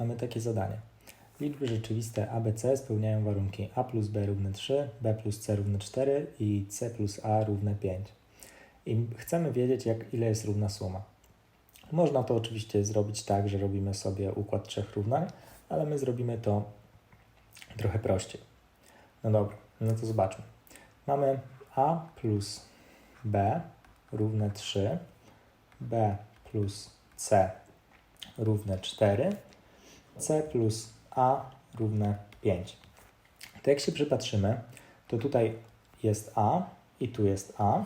mamy takie zadanie. Liczby rzeczywiste a, b, c spełniają warunki a plus b równe 3, b plus c równe 4 i c plus a równe 5. I chcemy wiedzieć, jak, ile jest równa suma. Można to oczywiście zrobić tak, że robimy sobie układ trzech równań, ale my zrobimy to trochę prościej. No dobra, no to zobaczmy. Mamy a plus b równe 3, b plus c równe 4, c plus a równe 5. To jak się przypatrzymy, to tutaj jest a i tu jest a,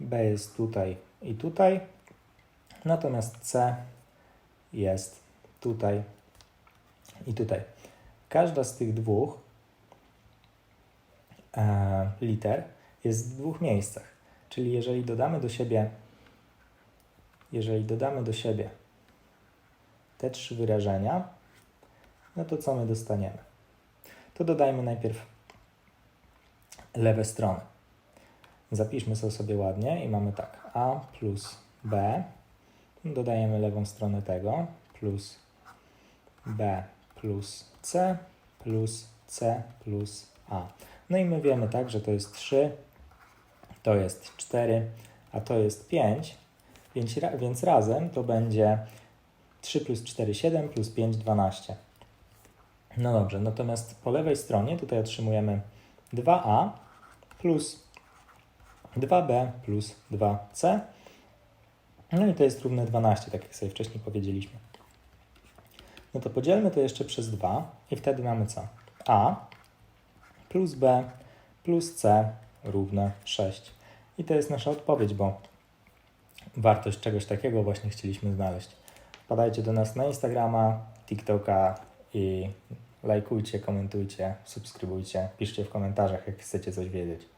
b jest tutaj i tutaj, natomiast c jest tutaj i tutaj. Każda z tych dwóch e, liter jest w dwóch miejscach. Czyli jeżeli dodamy do siebie, jeżeli dodamy do siebie te trzy wyrażenia, no to co my dostaniemy? To dodajmy najpierw lewe strony. Zapiszmy to sobie ładnie i mamy tak a plus b, dodajemy lewą stronę tego, plus b plus c plus c plus a. No i my wiemy tak, że to jest 3, to jest 4, a to jest 5, więc, więc razem to będzie 3 plus 4, 7 plus 5, 12. No dobrze, natomiast po lewej stronie tutaj otrzymujemy 2a plus 2b plus 2c. No i to jest równe 12, tak jak sobie wcześniej powiedzieliśmy. No to podzielmy to jeszcze przez 2 i wtedy mamy co? a plus b plus c równe 6. I to jest nasza odpowiedź, bo wartość czegoś takiego właśnie chcieliśmy znaleźć. Wpadajcie do nas na Instagrama, TikToka i lajkujcie, komentujcie, subskrybujcie, piszcie w komentarzach, jak chcecie coś wiedzieć.